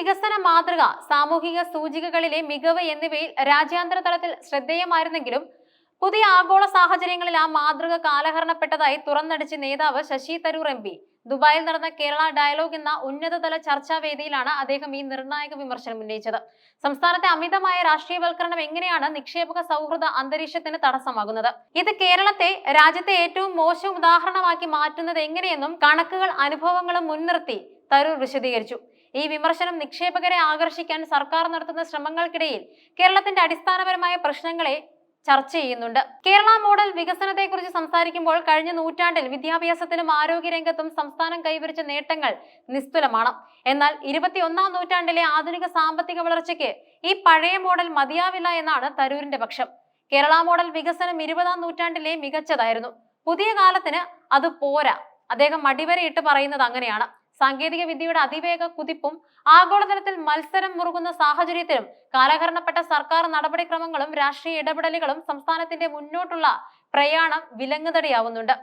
വികസന മാതൃക സാമൂഹിക സൂചികകളിലെ മികവ് എന്നിവയിൽ രാജ്യാന്തര തലത്തിൽ ശ്രദ്ധേയമായിരുന്നെങ്കിലും പുതിയ ആഗോള സാഹചര്യങ്ങളിൽ ആ മാതൃക കാലഹരണപ്പെട്ടതായി തുറന്നടിച്ച് നേതാവ് ശശി തരൂർ എം പി. ദുബായിൽ നടന്ന കേരള ഡയലോഗ് എന്ന ഉന്നതതല ചർച്ചാവേദിയിലാണ് അദ്ദേഹം ഈ നിർണായക വിമർശനം ഉന്നയിച്ചത്. സംസ്ഥാനത്തെ അമിതമായ രാഷ്ട്രീയവൽക്കരണം എങ്ങനെയാണ് നിക്ഷേപക സൗഹൃദ അന്തരീക്ഷത്തിന് തടസ്സമാകുന്നത്? ഇത് കേരളത്തെ രാജ്യത്തെ ഏറ്റവും മോശം ഉദാഹരണമാക്കി മാറ്റുന്നത് എങ്ങനെയെന്നും കണക്കുകൾ അനുഭവങ്ങളും മുൻനിർത്തി തരൂർ വിശദീകരിച്ചു. ഈ വിമർശനം നിക്ഷേപകരെ ആകർഷിക്കാൻ സർക്കാർ നടത്തുന്ന ശ്രമങ്ങൾക്കിടയിൽ കേരളത്തിന്റെ അടിസ്ഥാനപരമായ പ്രശ്നങ്ങളെ ചർച്ച ചെയ്യുന്നുണ്ട്. കേരള മോഡൽ വികസനത്തെക്കുറിച്ച് സംസാരിക്കുമ്പോൾ കഴിഞ്ഞ നൂറ്റാണ്ടിൽ വിദ്യാഭ്യാസത്തിലും ആരോഗ്യരംഗത്തും സംസ്ഥാനം കൈവരിച്ച നേട്ടങ്ങൾ നിസ്തുലമാണ്. എന്നാൽ ഇരുപത്തിയൊന്നാം നൂറ്റാണ്ടിലെ ആധുനിക സാമ്പത്തിക വളർച്ചയ്ക്ക് ഈ പഴയ മോഡൽ മതിയാവില്ല എന്നാണ് തരൂരിന്റെ പക്ഷം. കേരള മോഡൽ വികസനം ഇരുപതാം നൂറ്റാണ്ടിലെ മികച്ചതായിരുന്നു. പുതിയ കാലത്തിന് അത് പോരാ. അദ്ദേഹം അടിവരയിട്ട് പറയുന്നത് അങ്ങനെയാണ്. സാങ്കേതിക വിദ്യയുടെ അതിവേഗ കുതിപ്പും ആഗോളതലത്തിൽ മത്സരം മുറുകുന്ന സാഹചര്യത്തിലും കാലഹരണപ്പെട്ട സർക്കാർ നടപടിക്രമങ്ങളും രാഷ്ട്രീയ ഇടപെടലുകളും സംസ്ഥാനത്തിന്റെ മുന്നോട്ടുള്ള പ്രയാണം വിലങ്ങുതടിയാവുന്നുണ്ട്.